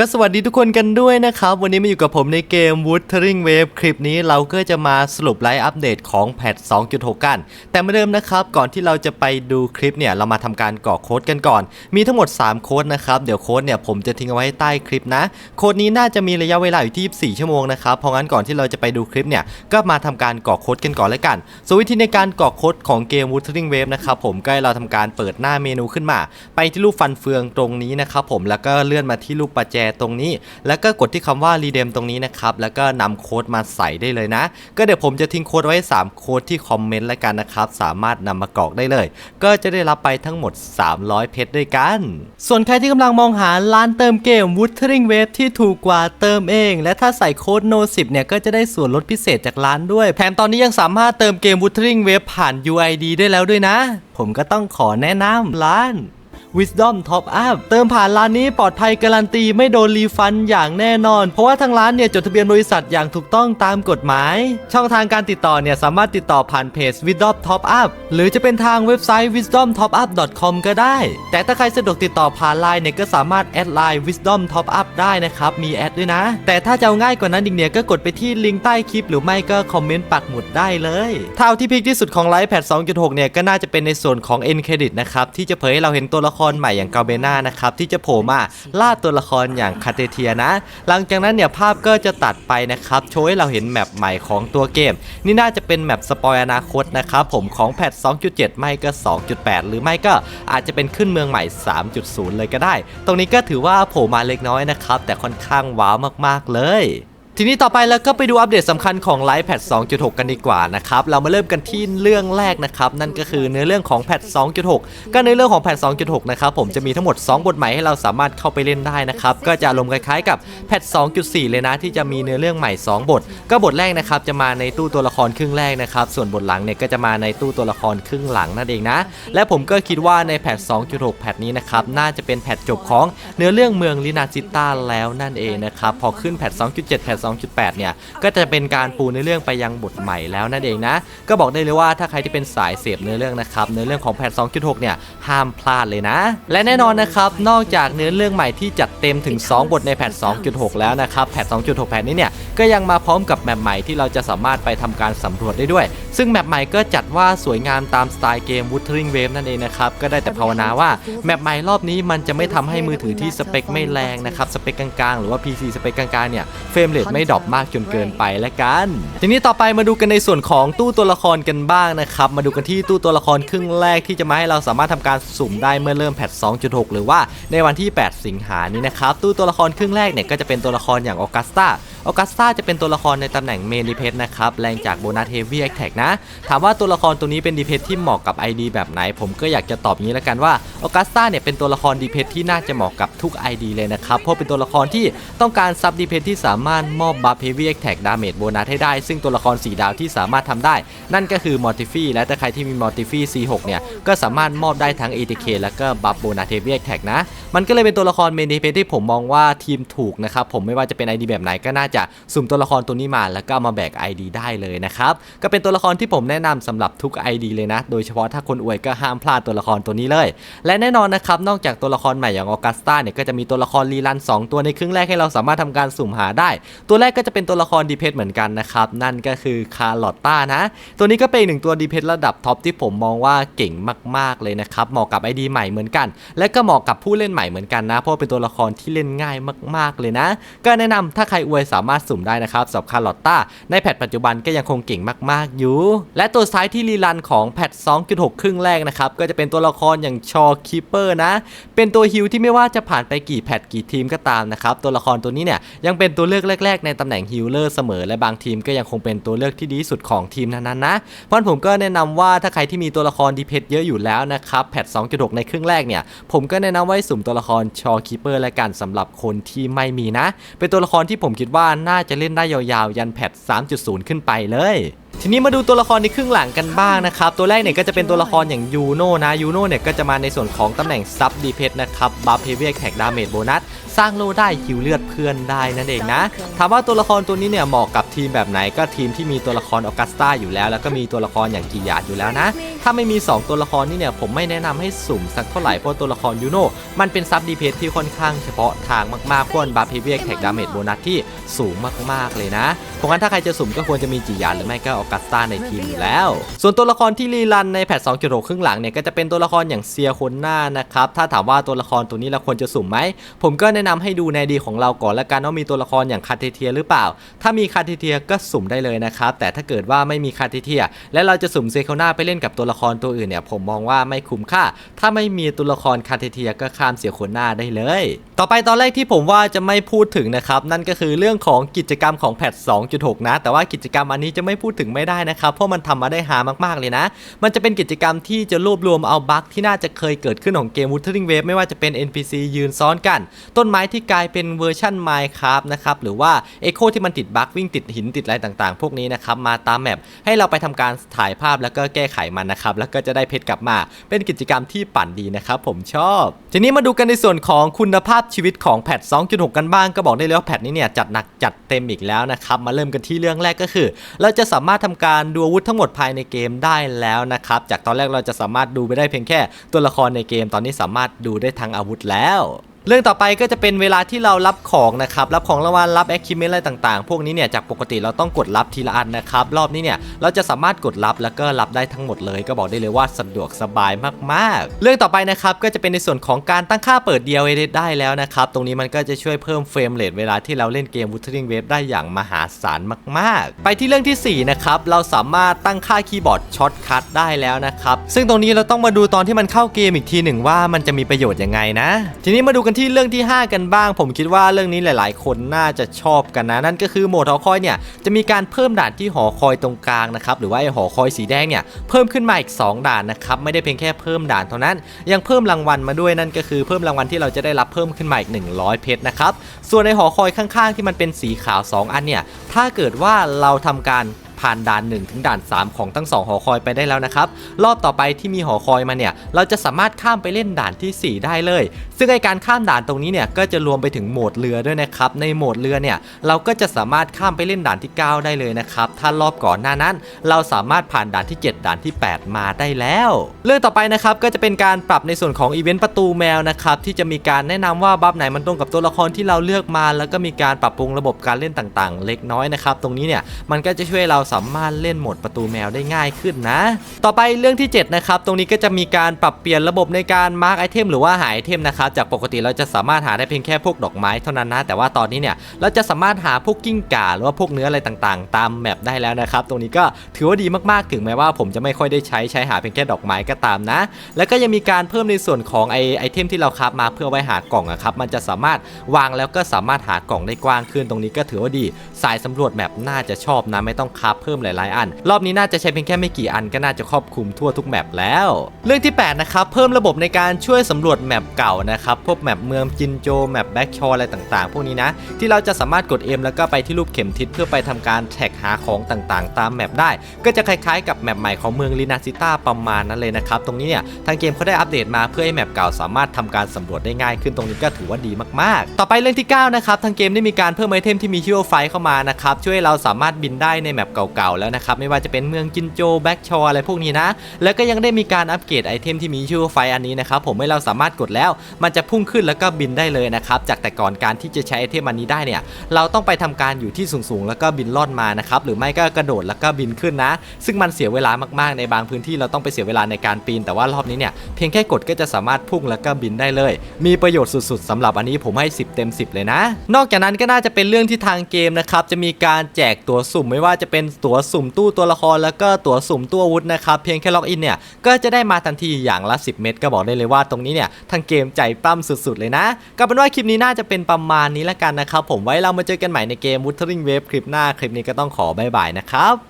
ก็สวัสดีทุกคนกันด้วยนะครับ วันนี้มาอยู่กับผมในเกม Wuthering Wave คลิปนี้เราก็จะมาสรุปไลฟ์อัปเดตของแพท 2.6 กัน แต่เหมือนเดิมนะครับ ก่อนที่เราจะไปดูคลิปเนี่ย เรามาทำการกรอกโค้ดกันก่อน มีทั้งหมด 3 โค้ดนะครับ เดี๋ยวโค้ดเนี่ยผมจะทิ้งเอาไว้ใต้คลิปนะ โค้ดนี้น่าจะมีระยะเวลาอยู่ที่ 24 ชั่วโมงนะครับ เพราะงั้นก่อนที่เราจะไปดูคลิปเนี่ย ก็มาทำการกรอกโค้ดกันก่อนแล้วกันส่วนวิธีในการกรอกโค้ดของเกม Wuthering Wave นะครับผมก็ให้เราทำการเปิดหน้าเมนูขึ้นมา ไปที่รูปฟันเฟืองตรงนี้นะครับผมแล้วก็เลื่อนมาที่รูปประแจตรงนี้ แล้วก็กดที่คำว่า redeem ตรงนี้นะครับ แล้วก็นำโค้ดมาใส่ได้เลยนะ ก็เดี๋ยวผมจะทิ้งโค้ดไว้ 3 โค้ดที่คอมเมนต์แล้วกันนะครับ สามารถนำมากรอกได้เลย ก็จะได้รับไปทั้งหมด 300 เพชรด้วยกัน ส่วนใครที่กำลังมองหาร้านเติมเกม Wuthering Wave ที่ถูกกว่าเติมเอง และถ้าใส่โค้ด no 10เนี่ยก็จะได้ส่วนลดพิเศษจากร้านด้วย แถมตอนนี้ยังสามารถเติมเกม Wuthering Wave ผ่าน UID ได้แล้วด้วยนะ ผมก็ต้องขอแนะนำร้าน Wisdom Top Up เติมผ่านร้านนี้ปลอดภัยการันตีไม่โดนรีฟันอย่างแน่นอน เพราะว่าทางร้านเนี่ยจดทะเบียนบริษัทอย่างถูกต้องตามกฎหมาย ช่องทางการติดต่อเนี่ยสามารถติดต่อผ่านเพจ Wisdom Top Up หรือจะเป็นทางเว็บไซต์ wisdomtopup.com ก็ได้ แต่ถ้าใครสะดวกติดต่อผ่านไลน์เนี่ยก็สามารถแอดไลน์ Wisdom Top Up ได้นะครับ มีแอดด้วยนะ แต่ถ้าจะเอาง่ายกว่านั้นอีกเนี่ยก็กดไปที่ลิงก์ใต้คลิปหรือไม่ก็คอมเมนต์ปักหมุดได้เลยถ้าเอาที่พีคที่สุดของไลฟ์แพด2.6เนี่ยก็น่าจะเป็นในส่วนของ End Credit นะครับที่จะเผยให้เราเห็นตัวละคครใหม่อย่างกาเบน่านะครับที่จะโผล่มาล่าตัวละครอย่างคาเตเทียนะ หลังจากนั้นเนี่ยภาพก็จะตัดไปนะครับโชว์ให้เราเห็นแมปใหม่ของตัวเกม นี่น่าจะเป็นแมปสปอยอนาคตนะครับผมของแพท 2.7 ไม่ก็ 2.8 หรือไม่ก็อาจจะเป็นขึ้นเมืองใหม่ 3.0 เลยก็ได้ ตรงนี้ก็ถือว่าโผล่มาเล็กน้อยนะครับแต่ค่อนข้างว้าวมากๆเลย ทีนี้ต่อไปแล้วก็ไปดูอัปเดตสำคัญของไลฟ์แพท2.6 กันดีกว่านะครับ เรามาเริ่มกันที่เรื่องแรกนะครับ นั่นก็คือเนื้อเรื่องของแพท2.6 ก็ในเรื่องของแพท2.6 นะครับ ผมจะมีทั้งหมด 2 บทใหม่ให้เราสามารถเข้าไปเล่นได้นะครับ ก็จะอารมคล้ายๆกับแพท2.4 เลยนะ ที่จะมีเนื้อเรื่องใหม่ 2 บท ก็บทแรกนะครับจะมาในตู้ตัวละครครึ่งแรกนะครับ ส่วนบทหลังเนี่ยก็จะมาในตู้ตัวละครครึ่งหลังนั่นเองนะ และผมก็คิดว่าในแพท2.6 แพทนี้นะครับน่าจะเป็นแพทจบของเนื้อเรื่องเมืองลินาซิต้าแล้วนั่นเองนะครับพอขึ้นแพท2.7แพท2.8 เนี่ย ก็จะเป็นการปูในเรื่องไปยังบทใหม่แล้วนั่นเองนะ ก็บอกได้เลยว่าถ้าใครที่เป็นสายเสพเนื้อเรื่องนะครับเนื้อเรื่องของแพท2.6 เนี่ยห้ามพลาดเลยนะ และแน่นอนนะครับนอกจากเนื้อเรื่องใหม่ที่จัดเต็มถึง 2 บทในแพท2.6 แล้วนะครับแพท2.6 แพทนี้เนี่ยก็ยังมาพร้อมกับแมปใหม่ที่เราจะสามารถไปทำการสำรวจได้ด้วย ซึ่งแมปใหม่ก็จัดว่าสวยงามตามสไตล์เกม Wuthering Wave นั่นเองนะครับก็ได้แต่ภาวนาว่าแมปใหม่รอบนี้มันจะไม่ทำให้มือถือที่สเปคไม่แรงนะครับสเปคกลางๆ หรือว่า PC สเปคกลางๆเนี่ยเฟรมเรทไม่ดรอปมากจนเกินไปและกัน ทีนี้ต่อไปมาดูกันในส่วนของตู้ตัวละครกันบ้างนะครับ มาดูกันที่ตู้ตัวละครครึ่งแรกที่จะมาให้เราสามารถทำการสุ่มได้เมื่อเริ่มแพท 2.6 หรือว่าในวันที่ 8 สิงหานี้นะครับ ตู้ตัวละครครึ่งแรกเนี่ยก็จะเป็นตัวละครอย่างออกัสตา ออกัสตาจะเป็นตัวละครในตำแหน่งเมนดีเพสนะครับแรงจากโบนัสเฮฟวี่แอคแท็กนะ ถามว่าตัวละครตัวนี้เป็นดีเพสที่เหมาะกับ ID แบบไหน ผมก็อยากจะตอบงนี้แล้วกันว่าออกัสตาเนี่ยเป็นตัวละครดีเพสที่น่าจะเหมาะกับทุก ID เลยนะครับเพราะเป็นตัวละครที่ต้องการซับดีเพสที่สามารถมอบบัฟเฮฟวี่แอคแท็กดาเมจโบนัสให้ได้ ซึ่งตัวละคร4ดาวที่สามารถทำได้ นั่นก็คือมอร์ติฟี่และถ้าใครที่มีมอร์ติฟี่ C6 เนี่ยก็สามารถมอบได้ทั้ง ATK แล้วก็บัฟโบนัสเฮฟวี่แอคแท็กนะมันก็เลยเป็นตัวละครเมนดีเพสที่ผมมองว่าทีมถูกนะครับผมไม่ว่าจะเป็น ID แบบไหนก็น่าจะสุ่มตัวละครตัวนี้มาแล้วก็มาแบก ID ได้เลยนะครับ ก็เป็นตัวละครที่ผมแนะนำสำหรับทุก ID เลยนะ โดยเฉพาะถ้าคนอวยก็ห้ามพลาดตัวละครตัวนี้เลย และแน่นอนนะครับนอกจากตัวละครใหม่อย่างออกัสตาเนี่ยก็จะมีตัวละครรีลัน 2 ตัวในครึ่งแรกให้เราสามารถทำการสุ่มหาได้ ตัวแรกก็จะเป็นตัวละครดีเพสเหมือนกันนะครับนั่นก็คือคาร์ลอตตานะตัวนี้ก็เป็นหนึ่งตัวดีเพสระดับท็อปที่ผมมองว่าเก่งมาก ๆเลยนะครับเหมาะกับ ID ใหม่เหมือนกัน และก็เหมาะกับผู้เล่นใหม่เหมือนกันนะเพราะเป็นตัวละครที่เล่นง่ายมาก ๆเลยนะ ก็แนะนำถ้าใครอวยสาามารถสุ่มได้นะครับสำหรับคาร์ลอตต้าในแพทปัจจุบันก็ยังคงเก่งมาก ๆ อยู่ และตัวซ้ายที่รีรันของแพท 2.6 ครึ่งแรกนะครับ ก็จะเป็นตัวละครอย่างชอคีเปอร์นะ เป็นตัวฮิลที่ไม่ว่าจะผ่านไปกี่แพทกี่ทีมก็ตามนะครับ ตัวละครตัวนี้เนี่ยยังเป็นตัวเลือกแรก ๆ ในตำแหน่งฮิลเลอร์เสมอ และบางทีมก็ยังคงเป็นตัวเลือกที่ดีสุดของทีมนั้นๆนะเพราะฉะนั้นผมก็แนะนำว่าถ้าใครที่มีตัวละครดีเพชเยอะอยู่แล้วนะครับแพท 2.6 ในครึ่งแรกเนี่ยผมก็แนะนำไว้สุ่มตัวละครชอคีเปอร์และกันสำหรับคนที่ไม่มีนะ เป็นตัวละครที่ผมคิดว่าน่าจะเล่นได้ยาวๆ ยันแพท3.0 ขึ้นไปเลย ทีนี้มาดูตัวละครในครึ่งหลังกันบ้างนะครับ ตัวแรกเนี่ยก็จะเป็นตัวละครอย่างยูโน่นะยูโน่เนี่ยก็จะมาในส่วนของตำแหน่งซับดีเพสนะครับบัฟเฮเวียแท็กดาเมจโบนัสสร้างโลได้ฮิวเลือดเพื่อนได้นั่นเองนะถามว่าตัวละครตัวนี้เนี่ยเหมาะกับทีมแบบไหนก็ทีมที่มีตัวละครออกัสตาอยู่แล้ว แล้วก็มีตัวละครอย่างกิยาดอยู่แล้วนะ ถ้าไม่มี 2 ตัวละครนี่เนี่ยผมไม่แนะนำให้สุ่มสักเท่าไหร่เพราะตัวละครยูโนมันเป็นซับดีเพที่ค่อนข้างเฉพาะทางมากๆพ่นบัฟพีเวียแท็กดาเมจโบนัสที่สูงมากๆเลยนะเพราะงั้นถ้าใครจะสุ่มก็ควรจะมีจิยาหรือไม่ก็ออกัสตาในทีมอยู่แล้ว ส่วนตัวละครที่รีรันในแพท2.6ครึ่งหลังเนี่ยก็จะเป็นตัวละครอย่างเซียโคนหน้านะครับถ้าถามว่าตัวละครตัวนี้เราควรจะสุ่มไหมผมก็แนะนำให้ดูในดีของเราก่อนละกันว่ามีตัวละครอย่างคาเทเทียหรือเปล่า ถ้ามีคาเทเทียก็สุ่มได้เลยนะครับแต่ถ้าเกิดว่าไม่มีคาเทเทีย และเราจะสุ่มเซโคนาไปเล่นกับตัวละครตัวอื่นเนี่ยผมมองว่าไม่คุ้มค่า ถ้าไม่มีตัวละครคาเทเทียก็ข้ามเสียโคนหน้าได้เลย ต่อไปตอนแรกที่ผมว่าจะไม่พูดถึงนะครับนั่นก็คือเรื่องของกิจกรรมของแพท2.6 นะ แต่ว่ากิจกรรมอันนี้จะไม่พูดถึงไม่ได้นะครับ เพราะมันทำมาได้หามากๆเลยนะ มันจะเป็นกิจกรรมที่จะรวบรวมเอาบั๊กที่น่าจะเคยเกิดขึ้นของเกม Wuthering Wave ไม่ว่าจะเป็น NPC ยืนซ้อนกัน ต้นไม้ที่กลายเป็นเวอร์ชั่น Minecraft นะครับหรือว่า Echo ที่มันติดบั๊กวิ่งติดหินติดอะไรต่างๆ พวกนี้นะครับมาตามแมปให้เราไปทำการถ่ายภาพแล้วก็แก้ไขมันนะครับแล้วก็จะได้เพชรกลับมา เป็นกิจกรรมที่ปั่นดีนะครับผมชอบ ทีนี้มาดูกันในส่วนของคุณภาพชีวิตของแพท2.6 กันบ้างก็บอกได้เลยว่าแพทนี้เนี่ยจัดหนักจัดเต็มอีกแล้วนะครับมาเริ่มกันที่เรื่องแรกก็คือ เราจะสามารถทำการดูอาวุธทั้งหมดภายในเกมได้แล้วนะครับ จากตอนแรกเราจะสามารถดูไปได้เพียงแค่ตัวละครในเกม ตอนนี้สามารถดูได้ทั้งอาวุธแล้ว เรื่องต่อไปก็จะเป็นเวลาที่เรารับของนะครับรับของรางวัลรับแอคคิเมนอะไรต่างๆ พวกนี้เนี่ยจากปกติเราต้องกดรับทีละอันนะครับรอบนี้เนี่ยเราจะสามารถกดรับแล้วก็รับได้ทั้งหมดเลย ก็บอกได้เลยว่าสะดวกสบายมากๆ เรื่องต่อไปนะครับก็จะเป็นในส่วนของการตั้งค่าเปิด DLA ได้แล้วนะครับตรงนี้มันก็จะช่วยเพิ่มเฟรมเรทเวลาที่เราเล่นเกม Wuthering Wave ได้อย่างมหาศาลมากๆ ไปที่เรื่องที่สี่นะครับเราสามารถตั้งค่าคีย์บอร์ดช็อตคัทได้แล้วนะครับซึ่งตรงนี้เราต้องมาดูตอนที่มันเข้าเกมอีกทีหนึ่งว่ามันจะมีประโยชน์ยังไงนะ ทีนี้มาดูกันที่เรื่องที่ 5 กันบ้าง ผมคิดว่าเรื่องนี้หลาย ๆ คนน่าจะชอบกันนะ นั่นก็คือโหมดหอคอยเนี่ยจะมีการเพิ่มด่านที่หอคอยตรงกลางนะครับหรือว่าไอหอคอยสีแดงเนี่ยเพิ่มขึ้นมาอีก 2 ด่านนะครับไม่ได้เพียงแค่เพิ่มด่านเท่านั้น ยังเพิ่มรางวัลมาด้วยนั่นก็คือเพิ่มรางวัลที่เราจะได้รับเพิ่มขึ้นมาอีก 100 เพชรนะครับส่วนในหอคอยข้าง ๆ ที่มันเป็นสีขาว 2 อันเนี่ยถ้าเกิดว่าเราทำการ ผ่านด่าน 1 ถึงด่าน 3 ของทั้ง 2 หอคอยไปได้แล้วนะครับ รอบต่อไปที่มีหอคอยมาเนี่ย เราจะสามารถข้ามไปเล่นด่านที่ 4 ได้เลย ซึ่งไอการข้ามด่านตรงนี้เนี่ยก็จะรวมไปถึงโหมดเรือด้วยนะครับ ในโหมดเรือเนี่ยเราก็จะสามารถข้ามไปเล่นด่านที่ 9 ได้เลยนะครับ ถ้ารอบก่อนหน้านั้น เราสามารถผ่านด่านที่ 7 ด่านที่ 8 มาได้แล้ว เรื่องต่อไปนะครับก็จะเป็นการปรับในส่วนของอีเวนต์ประตูแมวนะครับที่จะมีการแนะนำว่าบัฟไหนมันตรงกับตัวละครที่เราเลือกมา แล้วก็มีการปรับปรุงระบบการเล่นต่างๆ เล็กน้อยนะครับตรงนี้เนี่ยมันก็จะช่วยเราสามารถเล่นโหมดประตูแมวได้ง่ายขึ้นนะ ต่อไปเรื่องที่ 7 นะครับ ตรงนี้ก็จะมีการปรับเปลี่ยนระบบในการมาร์กไอเทมหรือว่าหาไอเทมนะครับ จากปกติเราจะสามารถหาได้เพียงแค่พวกดอกไม้เท่านั้นนะ แต่ว่าตอนนี้เนี่ยเราจะสามารถหาพวกกิ้งก่าหรือว่าพวกเนื้ออะไรต่างๆ ตามแมปได้แล้วนะครับ ตรงนี้ก็ถือว่าดีมากๆ ถึงแม้ว่าผมจะไม่ค่อยได้ใช้ใช้หาเพียงแค่ดอกไม้ก็ตามนะ แล้วก็ยังมีการเพิ่มในส่วนของไอไอเทมที่เราคราฟมาเพื่อไว้หากล่องอะครับ มันจะสามารถวางแล้วก็สามารถหากล่องได้กว้างขึ้น ตรงนี้ก็ถือว่าดี สายสำรวจแมปน่าจะชอบนะไม่ต้องคราฟเพิ่มหลายๆอัน รอบนี้น่าจะใช้เพียงแค่ไม่กี่อันก็น่าจะครอบคลุมทั่วทุกแมปแล้ว เรื่องที่8นะครับเพิ่มระบบในการช่วยสำรวจแมปเก่านะครับพวกแมปเมืองจินโจแมปแบ็กชออะไรต่างๆ พวกนี้นะ ที่เราจะสามารถกด M แล้วก็ไปที่รูปเข็มทิศเพื่อไปทำการแท็กหาของต่างๆ ตามแมปได้ ก็จะคล้ายๆกับแมปใหม่ของเมืองลินาซิต้าประมาณนั้นเลยนะครับตรงนี้เนี่ยทางเกมเขาได้อัปเดตมาเพื่อให้แมปเก่าสามารถทำการสำรวจได้ง่ายขึ้นตรงนี้ก็ถือว่าดีมากๆ ต่อไปเรื่องที่9นะครับทางเกมได้มีการเพิ่มไอเทมที่มีฮิโรไฟเข้ามานะครับช่วยให้เราสามารถบินได้ในแมปเก่ก่าๆแล้วนะครับไม่ว่าจะเป็นเมืองจินโจแบ็กชออะไรพวกนี้นะ แล้วก็ยังได้มีการอัปเกรดไอเทมที่มีชื่อไฟอันนี้นะครับผมให้เราสามารถกดแล้ว มันจะพุ่งขึ้นแล้วก็บินได้เลยนะครับจากแต่ก่อนการที่จะใช้ไอเทมอันนี้ได้เนี่ยเราต้องไปทำการอยู่ที่สูงๆ แล้วก็บินลอนมานะครับหรือไม่ก็กระโดดแล้วก็บินขึ้นนะ ซึ่งมันเสียเวลามากๆ ในบางพื้นที่เราต้องไปเสียเวลาในการปีน แต่ว่ารอบนี้เนี่ยเพียงแค่กดก็จะสามารถพุ่งแล้วก็บินได้เลย มีประโยชน์สุดๆสำหรับอันนี้ผมให้ 10 เต็ม 10 เลยนะ นอกจากนั้นก็น่าจะเป็นเรื่องที่ทางเกมนะครับจะมีการแจกตัวสุ่มไม่ว่าจะเป็นตั๋วสุ่มตู้ตัวละครแล้วก็ตั๋วสุ่มตู้อาวุธนะครับเพียงแค่ล็อกอินเนี่ยก็จะได้มาทันทีอย่างละ 10 เม็ดก็บอกได้เลยว่าตรงนี้เนี่ยทางเกมใจปั้มสุดๆเลยนะก็เป็นว่าคลิปนี้น่าจะเป็นประมาณนี้แล้วกันนะครับผมไว้เรามาเจอกันใหม่ในเกม Wuthering Wave คลิปหน้าคลิปนี้ก็ต้องขอบายบายนะครับ